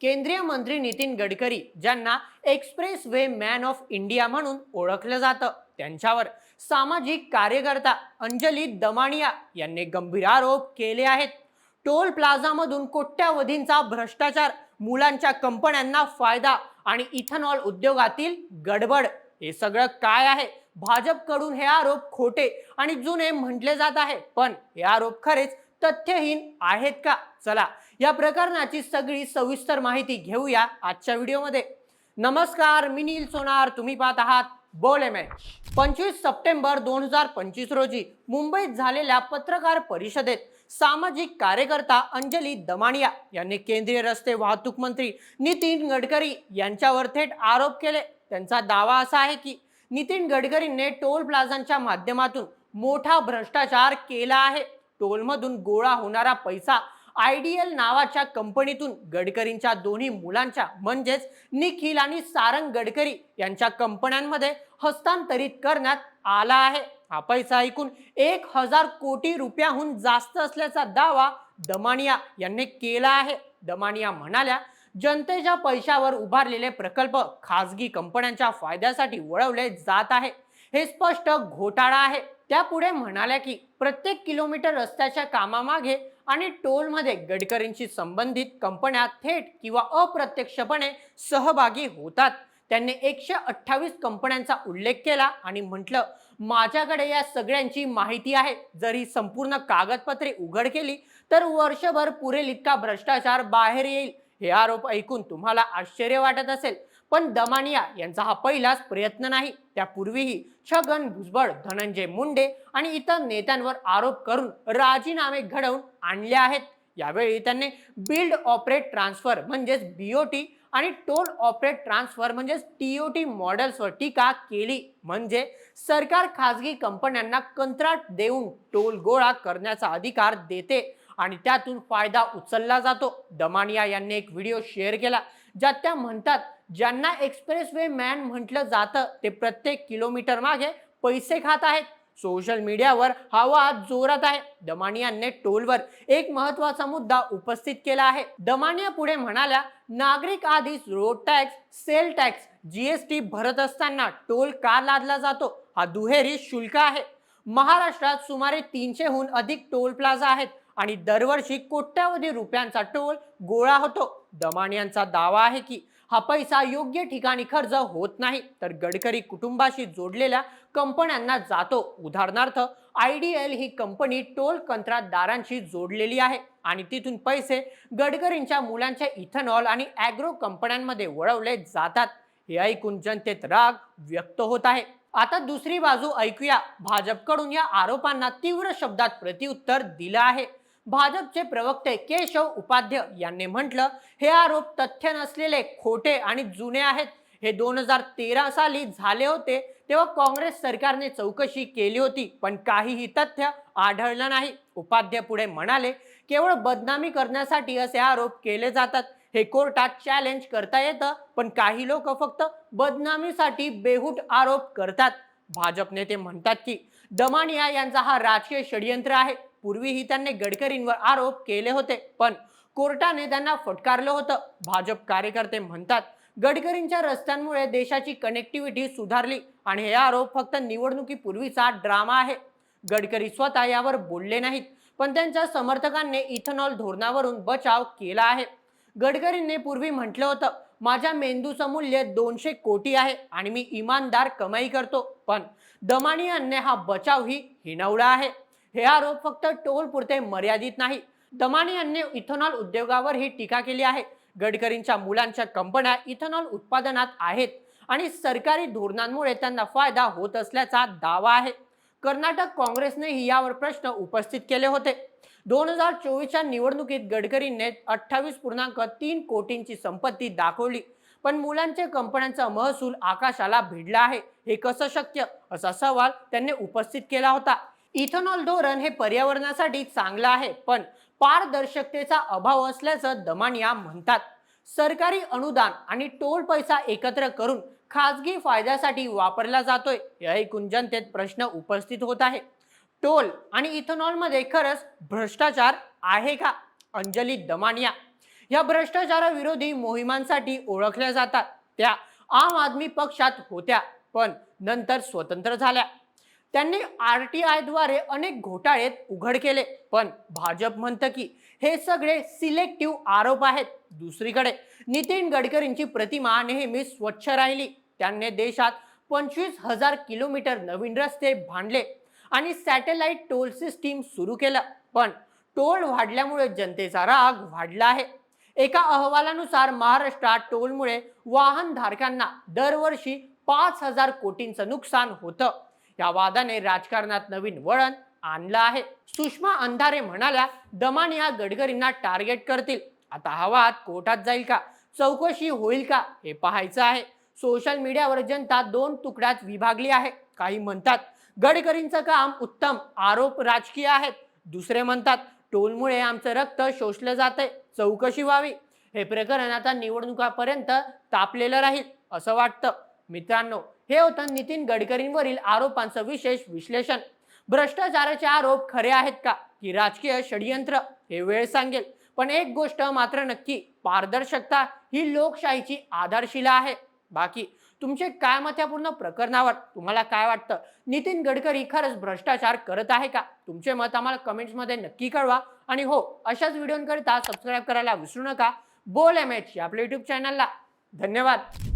केंद्रीय मंत्री नितीन गडकरी ज्यांना express way man of India म्हणून ओळखलं जातं. त्यांच्यावर सामाजिक कार्यकर्ता अंजली दमानिया यांनी गंभीर आरोप केले आहेत. टोल प्लाझामधून कोट्यावधींचा भ्रष्टाचार मुलांच्या कंपन्यांना फायदा आणि इथेनॉल उद्योगातील गडबड हे सगळं काय आहे? भाजपकडून हे आरोप खोटे आणि जुने म्हटले जात आहे. पण हे आरोप खरेच तथ्यहीन आहेत का? चला या प्रकरणाची सगळी सविस्तर माहिती घेऊया आजच्या व्हिडिओमध्ये. नमस्कार मी नील सोनार. तुम्ही पाहत आहात बोल एम पंचवीस सप्टेंबर दोन हजार पंचवीस रोजी मुंबईत झालेल्या पत्रकार परिषदेत सामाजिक कार्यकर्ता अंजली दमानिया यांनी केंद्रीय रस्ते वाहतूक मंत्री नितीन गडकरी यांच्यावर थेट आरोप केले. त्यांचा दावा असा आहे की नितीन गडकरींनी टोल प्लाझांच्या माध्यमातून मोठा भ्रष्टाचार केला आहे. टोलमधून गोळा होणारा पैसा आयडियल नावाच्या कंपनीतून गडकरींच्या दोन्ही मुलांच्या म्हणजेच निखिल आणि सारंग गडकरी यांच्या कंपन्यांमध्ये हस्तांतरित करण्यात आला आहे. हा पैसा ऐकून एक हजार कोटी रुपयाहून जास्त असल्याचा दावा दमानिया यांनी केला आहे. दमानिया म्हणाल्या जनतेच्या पैशावर उभारलेले प्रकल्प खासगी कंपन्यांच्या फायद्यासाठी वळवले जात आहे. हे स्पष्ट घोटाळा आहे. त्या पुढे म्हणाल्या की प्रत्येक किलोमीटर रस्त्याच्या कामामागे आणि टोलमध्ये गडकरींशी संबंधित कंपन्या थेट किंवा अप्रत्यक्षपणे सहभागी होतात. त्यांनी एकशे अठ्ठावीस कंपन्यांचा उल्लेख केला आणि म्हटलं माझ्याकडे या सगळ्यांची माहिती आहे. जर ही संपूर्ण कागदपत्रे उघड केली तर वर्षभर पुरेल इतका भ्रष्टाचार बाहेर येईल. हे आरोप ऐकून तुम्हाला आश्चर्य वाटत असेल. पण दमानिया यांचा हा पहिलाच प्रयत्न नाही. त्यापूर्वीही छगन भुजबळ धनंजय मुंडे आणि इतर नेत्यांवर आरोप करून राजीनामे घडवून आणले आहेत. यावेळी त्यांनी बिल्ड ऑपरेट ट्रान्सफर म्हणजेच बीओटी आणि टोल ऑपरेट ट्रान्सफर म्हणजेच टीओटी मॉडेल्सवर टीका केली. म्हणजे सरकार खाजगी कंपन्यांना कंत्राट देऊन टोल गोळा करण्याचा अधिकार देते. आणि त्यातून फायदा उचलला जातो. दमानिया यांनी एक व्हिडिओ शेअर केला ज्यात त्या म्हणतात ज्यांना एक्सप्रेस वे मॅन म्हटलं जातं ते प्रत्येक किलोमीटर मागे पैसे खात आहेत. सोशल मीडियावर हा वाद जोरात आहे. दमानियांनी टोलवर एक महत्त्वाचा मुद्दा उपस्थित केला आहे. दमानिया पुढे म्हणाल्या नागरिक आधीच road tax sale tax GST भरत असताना टोल का लादला जातो? हा दुहेरी शुल्क आहे. महाराष्ट्रात सुमारे तीनशेहून अधिक टोल प्लाझा आहेत. आणि दरवर्षी कोट्यावधी रुपयांचा टोल गोळा होतो. दमान यांचा दावा आहे की हा पैसा योग्य ठिकाणी खर्च होत नाही तर गडकरी कुटुंबाशी जोडलेल्या कंपन्यांना जातो. उदाहरणार्थ आय डी एल ही कंपनी टोल कंत्राटदारांशी जोडलेली आहे आणि तिथून पैसे गडकरींच्या मुलांच्या इथेनॉल आणि ॲग्रो कंपन्यांमध्ये वळवले जातात. हे ऐकून जनतेत राग व्यक्त होत आहे. आता दुसरी बाजू ऐकूया. भाजपकडून या आरोपांना तीव्र शब्दात प्रतिउत्तर दिलं आहे. भाजपचे प्रवक्ते केशव उपाध्य यांनी म्हटलं हे आरोप तथ्य नसलेले खोटे आणि जुने आहेत. हे दोन हजार तेरा साली झाले होते तेव्हा काँग्रेस सरकारने चौकशी केली होती पण काहीही तथ्य आढळलं नाही. उपाध्य पुढे म्हणाले केवळ बदनामी करण्यासाठी असे आरोप केले जातात. हे कोर्टात चॅलेंज करता येतं पण काही लोक फक्त बदनामीसाठी बेहूट आरोप करतात. भाजप नेते म्हणतात की दमानिया यांचा हा राजकीय षडयंत्र आहे. पूर्वीही त्यांनी गडकरींवर आरोप केले होते पण कोर्टाने त्यांना फटकारलं होतं. भाजप कार्यकर्ते म्हणतात गडकरींच्या रस्त्यांमुळे देशाची कनेक्टिव्हिटी सुधारली आणि हे आरोप फक्त निवडणुकीपूर्वीचा ड्रामा आहे. गडकरी स्वतः यावर बोलले नाहीत पण त्यांच्या समर्थकांनी इथेनॉल धोरणावरून बचाव केला आहे. गडकरींनी पूर्वी म्हटलं होतं माझ्या मेंदूचं मूल्य दोनशे कोटी आहे आणि मी इमानदार कमाई करतो पण दमानियांनी हा बचावही हिणवला आहे. हे आरोप फक्त टोल पुरते मर्यादित नाही. दमानियांनी इथेनॉल उद्योगावरही टीका केली आहे. गडकरींच्या मुलांच्या कंपन्या इथेनॉल उत्पादनात आहेत आणि सरकारी धोरणांमुळे त्यांना फायदा होत असल्याचा दावा आहे. कर्नाटक काँग्रेसनेही यावर प्रश्न उपस्थित केले होते. दोन हजार चोवीसच्या निवडणुकीत गडकरींनी अठ्ठावीस पूर्णांक तीन कोटींची संपत्ती दाखवली. पण मुलांच्या कंपन्यांचा महसूल आकाशाला भिडला आहे. हे कसं शक्य? असा सवाल त्यांनी उपस्थित केला होता. इथेनॉल धोरण हे पर्यावरणासाठी चांगलं आहे पण पारदर्शकतेचा अभाव असल्याचं दमानिया म्हणतात. सरकारी अनुदान आणि टोल पैसा एकत्र करून खाजगी फायद्यासाठी वापरला जातोय हे ऐकून जनतेत प्रश्न उपस्थित होत आहे. टोल आणि इथेनॉलमध्ये खरंच भ्रष्टाचार आहे का? अंजली दमानिया. या भ्रष्टाचाराविरोधी मोहिमांसाठी ओळखल्या जातात. त्या आम आदमी पक्षात होत्या पण नंतर स्वतंत्र झाल्या. त्यांनी आर टी आयद्वारे अनेक घोटाळेत उघड केले. पण भाजप म्हणतं की हे सगळे सिलेक्टिव्ह आरोप आहेत. दुसरीकडे नितीन गडकरींची प्रतिमा नेहमी स्वच्छ राहिली. त्यांनी देशात पंचवीस हजार किलोमीटर नवीन रस्ते बांधले आणि सॅटेलाइट टोल सिस्टीम सुरू केलं. पण टोल वाढल्यामुळे जनतेचा राग वाढला आहे. एका अहवालानुसार महाराष्ट्रात टोलमुळे वाहनधारकांना दरवर्षी पाच हजार कोटींचं नुकसान होतं. या वादाने राजकारणात नवीन वळण आणलं आहे. सुषमा अंधारे म्हणाल्या दमानिया गडकरींना टार्गेट करतील. आता हा वाद कोर्टात जाईल का? चौकशी होईल का? हे पाहायचं आहे. सोशल मीडियावर जनता दोन तुकड्यात विभागली आहे. काही म्हणतात गडकरींचं काम उत्तम. आरोप राजकीय आहेत. दुसरे म्हणतात टोलमुळे आमचं रक्त शोषलं जातंय. चौकशी व्हावी. हे प्रकरण आता निवडणुकापर्यंत तापलेलं राहील. असं वाटतं. मित्रांनो हे होतं नितीन गडकरींवरील आरोपांचं विशेष विश्लेषण. भ्रष्टाचाराचे आरोप खरे आहेत का? की राजकीय षडयंत्र? हे वेळ सांगेल. पण एक गोष्ट मात्र नक्की पारदर्शकता ही लोकशाहीची आधारशिला आहे. बाकी तुमचे काय मत या पूर्ण प्रकरणावर तुम्हाला काय वाटतं? नितीन गडकरी खरंच भ्रष्टाचार करत आहे का? तुमचे मत आम्हाला कमेंट्समध्ये नक्की कळवा. आणि हो अशाच व्हिडिओंकरिता सबस्क्राईब करायला विसरू नका. बोल एम एच या आपल्या युट्यूब चॅनलला. धन्यवाद.